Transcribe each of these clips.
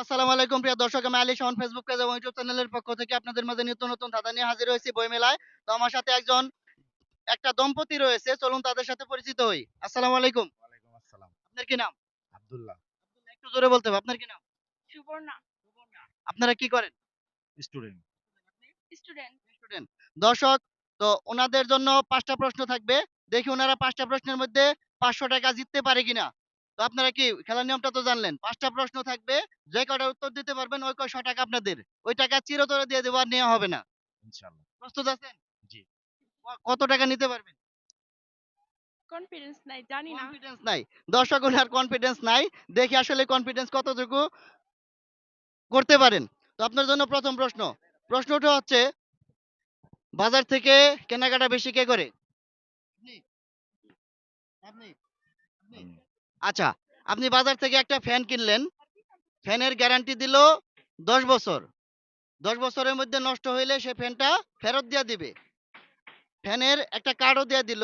আসসালামু আলাইকুম প্রিয় দর্শক আমি আলী শাহন ফেসবুক পেজ এবং ইউটিউব চ্যানেলের পক্ষ থেকে আপনাদের মাঝে নিত্য নতুন ধাঁধা নিয়ে হাজির হয়েছি বই মেলায় তো আমার সাথে একজন একটা দম্পতি রয়েছে চলুন তাদের সাথে পরিচিত হই। আসসালামু আলাইকুম। ওয়ালাইকুম আসসালাম। আপনার কি নাম? আব্দুল্লাহ। একটু জোরে বলতে হবে আপনার কি নাম? সুবর্ণা। আপনারা কি করেন? স্টুডেন্ট। স্টুডেন্ট। স্টুডেন্ট। দর্শক তো ওনাদের জন্য পাঁচটা প্রশ্ন থাকবে। দেখি ওনারা পাঁচটা প্রশ্নের মধ্যে পাঁচশো টাকা জিততে পারে কিনা। তো আপনারা কি খেলার নিয়মটা তো জানলেন। পাঁচটা প্রশ্ন থাকবে যে কটার উত্তর দিতে পারবেন ওই কয়শো টাকা আপনাদের। ওই টাকা চিরতরে দিয়ে দেবো আর নেওয়া হবে না। ইনশাআল্লাহ। প্রস্তুত আছেন? জি। কত টাকা নিতে পারবেন? কনফিডেন্স নাই জানি না। কনফিডেন্স নাই। দর্শক ওনার কনফিডেন্স নাই। দেখি আসলে কনফিডেন্স কতটুকু করতে পারেন। তো আপনার জন্য প্রথম প্রশ্ন। প্রশ্নটা হচ্ছে বাজার থেকে কেনাকাটা বেশি কে করে? আপনি? আপনি? আচ্ছা আপনি বাজার থেকে একটা ফ্যান কিনলেন। ফ্যানের গ্যারান্টি দিল দশ বছর। দশ বছরের মধ্যে নষ্ট হইলে সে ফ্যানটা ফেরত দিয়ে দিবে। ফ্যানের একটা কার্ডও দিয়ে দিল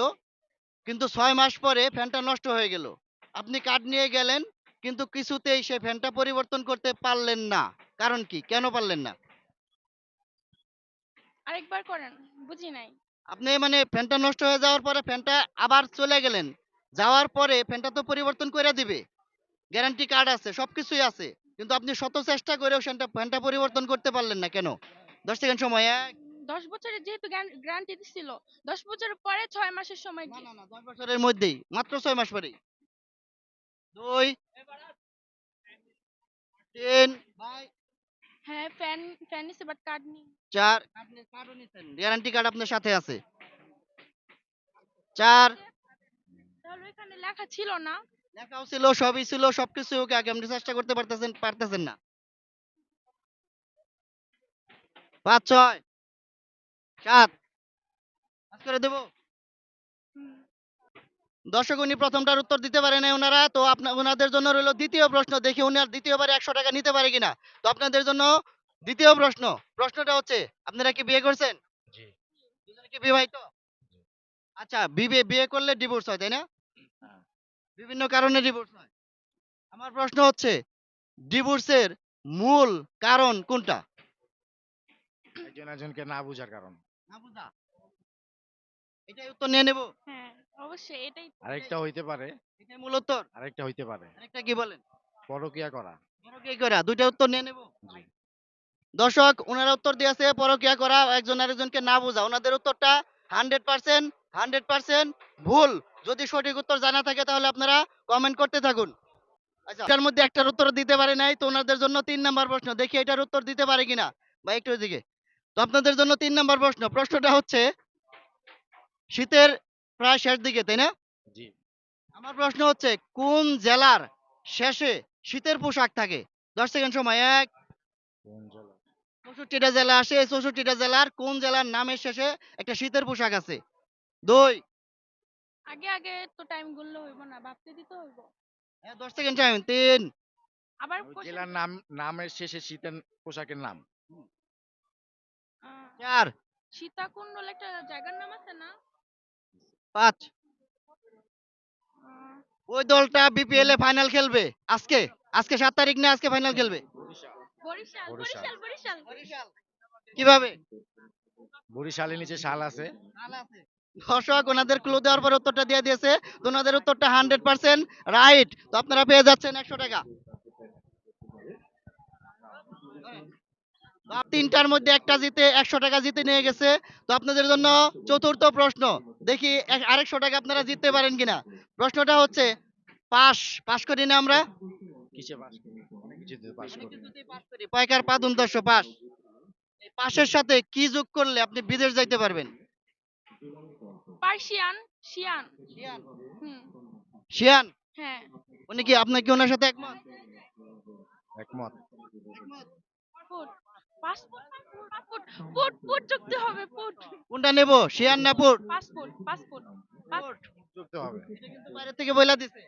কিন্তু ছয় মাস পরে ফ্যানটা নষ্ট হয়ে গেল। আপনি কার্ড নিয়ে গেলেন কিন্তু কিছুতেই সে ফ্যানটা পরিবর্তন করতে পারলেন না। কারণ কি? কেন পারলেন না? আরেকবার করেন বুঝি নাই। আপনি মানে ফ্যানটা নষ্ট হয়ে যাওয়ার পরে ফ্যানটা আবার চলে গেলেন। যাওয়ার পরে ফ্যানটা তো পরিবর্তন করে দিবে। গ্যারান্টি কার্ড আছে সবকিছুই আছে। কিন্তু আপনি শত চেষ্টা করেও ফ্যানটা ফ্যানটা পরিবর্তন করতে পারলেন না কেন? দশ সেকেন্ড সময় এক দশ বছরের যেহেতু গ্যারান্টি দিছিল দশ বছরের পরে ছয় মাসের সময় না না না দশ বছরের মধ্যেই মাত্র ছয় মাস পরেই। দুই তিন হ্যাঁ ফ্যান ফ্যান নিছে বাট কার্ড নি চার গ্যারান্টি কার্ড আপনার সাথে আছে। চার তাহলে এখানে লেখা ছিল না। লেখাও ছিল সবই ছিল সবকিছু ওকে আগে আপনি চেষ্টা করতে পারতেছেন পারতেছেন না। পাঁচ ছয় সাত পাঁচ করে দেবো। দর্শক উনি প্রথমটার উত্তর দিতে পারে না ওনারা তো আপনার ওনাদের জন্য রইল দ্বিতীয় প্রশ্ন দেখি উনি আর দ্বিতীয়বার একশো টাকা নিতে পারে কিনা। তো আপনাদের জন্য দ্বিতীয় প্রশ্ন প্রশ্নটা হচ্ছে আপনারা কি বিয়ে করছেন? কি বিবাহিত। আচ্ছা বিয়ে বিয়ে করলে ডিভোর্স হয় তাই না। বিভিন্ন কারণে ডিভোর্স হয়। আমার প্রশ্ন হচ্ছে ডিভোর্সের মূল কারণ কোনটা? একজন একজনকে না বুঝার কারণ। না বুঝা? এটাই উত্তর নিয়ে নেব। হ্যাঁ অবশ্যই এটাই আরেকটা হইতে পারে। এটাই মূল উত্তর। আরেকটা হইতে পারে। আরেকটা কি বলেন? পরকিয়া করা। পরকীয়া করা দুইটা উত্তর নিয়ে নেব। জি। দর্শক ওনারা উত্তর দিয়েছে পরকিয়া করা একজন আরেকজনকে না বোঝা। ওনাদের উত্তরটা হান্ড্রেড পার্সেন্ট হান্ড্রেড পার্সেন্ট ভুল। যদি সঠিক উত্তর জানা থাকে তাহলে আপনারা কমেন্ট করতে থাকুন। আচ্ছা এটার মধ্যে একটার উত্তর দিতে পারে নাই তো ওনাদের জন্য তিন নাম্বার প্রশ্ন। দেখি এটার উত্তর দিতে পারে কিনা। বা একটু দিকে তো আপনাদের জন্য তিন নাম্বার প্রশ্ন। প্রশ্নটা হচ্ছে শীতের প্রায় শেষ দিকে তাই না? জি। আমার প্রশ্ন হচ্ছে কোন জেলার শেষে শীতের পোশাক থাকে? দশ সেকেন্ড সময় এক কোন জেলা? চৌষট্টিটা জেলা আসে চৌষট্টিটা জেলার কোন জেলার নামের শেষে একটা শীতের পোশাক আছে? দুই আগে আগে তো টাইম গুনলে হইব না ভাবতে দিতে হইব। হ্যাঁ, দশ সেকেন্ড টাইম তিন। আবার ওই জেলার নাম নামের শেষে শীতের পোশাকের নাম। চার। সীতাকুণ্ড বলে একটা জায়গার নাম আছে না? পাঁচ। ওই দলটা বিপিএল এ ফাইনাল খেলবে। আজকে আজকে সাত তারিখ না আজকে ফাইনাল খেলবে। বরিশাল। বরিশাল। বরিশাল। বরিশাল। কীভাবে? বরিশালের নিচে শাল আছে। শাল আছে। দর্শক ওনাদের ক্লু দেওয়ার পর উত্তরটা দিয়ে দিয়েছে। তো ওনাদের উত্তরটা হান্ড্রেড পার্সেন্ট রাইট তো আপনারা পেয়ে যাচ্ছেন একশো টাকা। তিনটার মধ্যে একটা জিতে একশো টাকা জিতে নিয়ে গেছে। তো আপনাদের জন্য চতুর্থ প্রশ্ন। দেখি আরেকশো টাকা আপনারা জিততে পারেন কিনা। প্রশ্নটা হচ্ছে পাস। পাস করি না আমরা? কিসে পাস করি? অনেক কিছুতে পাস করি। পয়কার পাদুন দর্শ পাস পাশের সাথে কি যোগ করলে আপনি বিদেশ যাইতে পারবেন? পার্সিয়ান শিয়ান হুম। শিয়ান? হ্যাঁ। উনি কি আপনি কি ওনার সাথে একমত? একমত। ফুট। Passport passport. ফুট ফুট যুক্তি হবে ফুট। কোনটা নেব? শিয়ান না পুট পাসপোর্ট পাসপোর্ট যুক্ত হবে। কিন্তু বাইরে থেকে বইলা দিছে।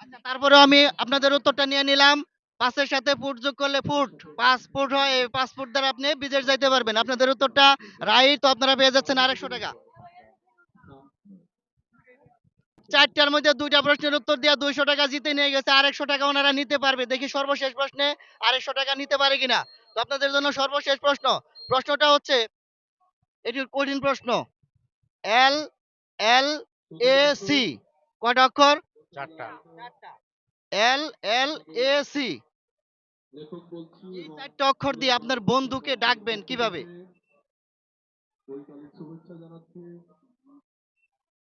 আচ্ছা তারপরে আমি আপনাদের উত্তরটা নিয়ে নিলাম। পাঁচের সাথে ফুট যোগ করলে ফুট পাঁচ ফুট হয় এই ফুট দ্বারা আপনি বিদেশ যাইতে পারবেন। আপনাদের উত্তরটা রাইট তো আপনারা পেয়ে যাচ্ছেন আরেকশো টাকা। চারটার মধ্যে দুইটা প্রশ্নের উত্তর দিয়ে দুইশো টাকা জিতে নিয়ে গেছে আরেকশো টাকা ওনারা নিতে পারবে। দেখি সর্বশেষ প্রশ্নে আরেকশো টাকা নিতে পারে কিনা। তো আপনাদের জন্য সর্বশেষ প্রশ্ন। প্রশ্নটা হচ্ছে এটি কঠিন প্রশ্ন। L L A C. কয়টা অক্ষর? চারটা। L L A C. এই চারটা অক্ষর দিয়ে আপনার বন্ধুকে ডাকবেন কীভাবে?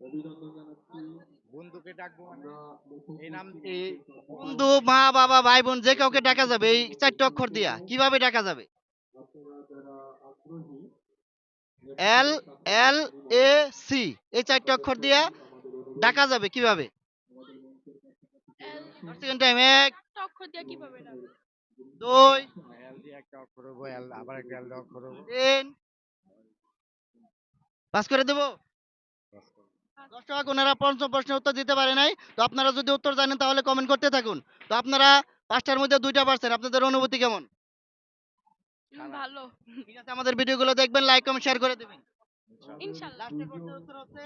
এই নাম এই বন্ধু মা বাবা ভাই বোন যে কাউকে ডাকা যাবে এই চারটা অক্ষর দিয়া কীভাবে ডাকা যাবে? এল এল এ সি এই চারটা অক্ষর দিয়া ডাকা যাবে কীভাবে? সেকেন্ড টাইম এক অক্ষর দিয়ে কীভাবে দুই একটা অক্ষর হব এল আবার একটা এল অক্ষর হব। তিন পাস করে দেবো? দর্শক ওনারা পঞ্চম প্রশ্নের উত্তর দিতে পারে নাই। তো আপনারা যদি উত্তর জানেন তাহলে কমেন্ট করতে থাকুন। তো আপনারা পাঁচটার মধ্যে দুইটা পারছেন। আপনাদের অনুভূতি কেমন? ভালো। ঠিক আছে আমাদের ভিডিওগুলো দেখবেন লাইক কমেন্ট শেয়ার করে দেবেন। ইনশাআল্লাহ লাস্টের প্রশ্নের উত্তর হচ্ছে